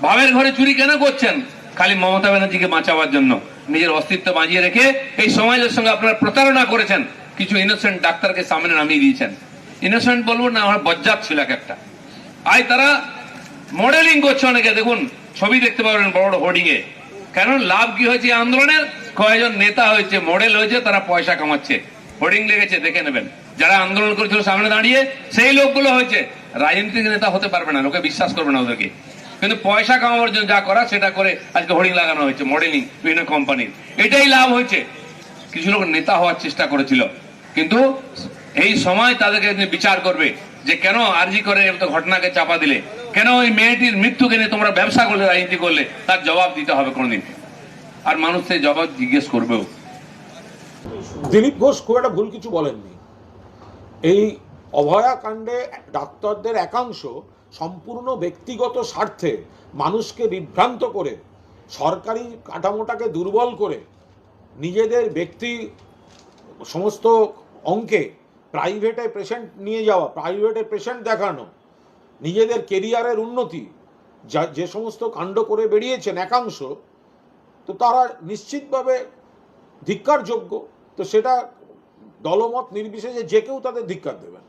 বাবের ঘরে চুরি কেন করছেন? খালি মমতা ব্যানার্জিকে বাঁচাবার জন্য। নিজের অস্তিত্ব বাঁচিয়ে রেখে এই সমাজের সঙ্গে আপনারা প্রতারণা করেছেন। কিছু ইনোসেন্ট ডাক্তারকে সামনে নামিয়ে দিয়েছেন। ইনোসেন্ট বলব না, আমার বজ্জাত ছিল এক একটা। আজ তারা মডেলিং করছে অনেকে, দেখুন, ছবি দেখতে পাবেন বড় বড় হোর্ডিং এ। কেন? লাভ কি হয়েছে আন্দোলনের? কয়েকজন নেতা হয়েছে মডেল হয়েছে, তারা পয়সা কামাচ্ছে। হোর্ডিং লেগেছে, দেখে নেবেন। যারা আন্দোলন করেছিল সামনে দাঁড়িয়ে, সেই লোকগুলো হয়েছে। রাজনৈতিক নেতা হতে পারবে না, লোকে বিশ্বাস করবে না ওদেরকে। কিন্তু পয়সা কামাবার জন্য যা করা সেটা করে আজকে হোর্ডিং লাগানো হয়েছে মডেলিং বিভিন্ন কোম্পানির এটাই লাভ হয়েছে। কিছু লোক নেতা হওয়ার চেষ্টা করেছিল। কিন্তু এই সময় তাদেরকে বিচার করবে যে কেন আরজি করে তো ঘটনাকে চাপা দিলে? কেন ওই মেয়েটির মৃত্যুকে নিয়ে তোমরা ব্যবসা করলে, রাজনীতি করলে? তার জবাব দিতে হবে কোনোদিন। আর মানুষ সেই জবাব জিজ্ঞেস করবেও। দিলীপ ঘোষ খুব একটা ভুল কিছু বলেননি। এই অভয়াকাণ্ডে ডাক্তারদের একাংশ সম্পূর্ণ ব্যক্তিগত স্বার্থে মানুষকে বিভ্রান্ত করে, সরকারি কাঠামোটাকে দুর্বল করে, নিজেদের ব্যক্তি সমস্ত অঙ্কে প্রাইভেটে পেশেন্ট নিয়ে যাওয়া প্রাইভেটে পেশেন্ট দেখানো, নিজেদের কেরিয়ারের উন্নতি, যা, যে সমস্ত কাণ্ড করে বেরিয়েছেন একাংশ, তো তারা নিশ্চিতভাবে ধিক্কারযোগ্য। তো সেটা দলমত নির্বিশেষে যে কেউ তাদের ধিক্কার দেবেন।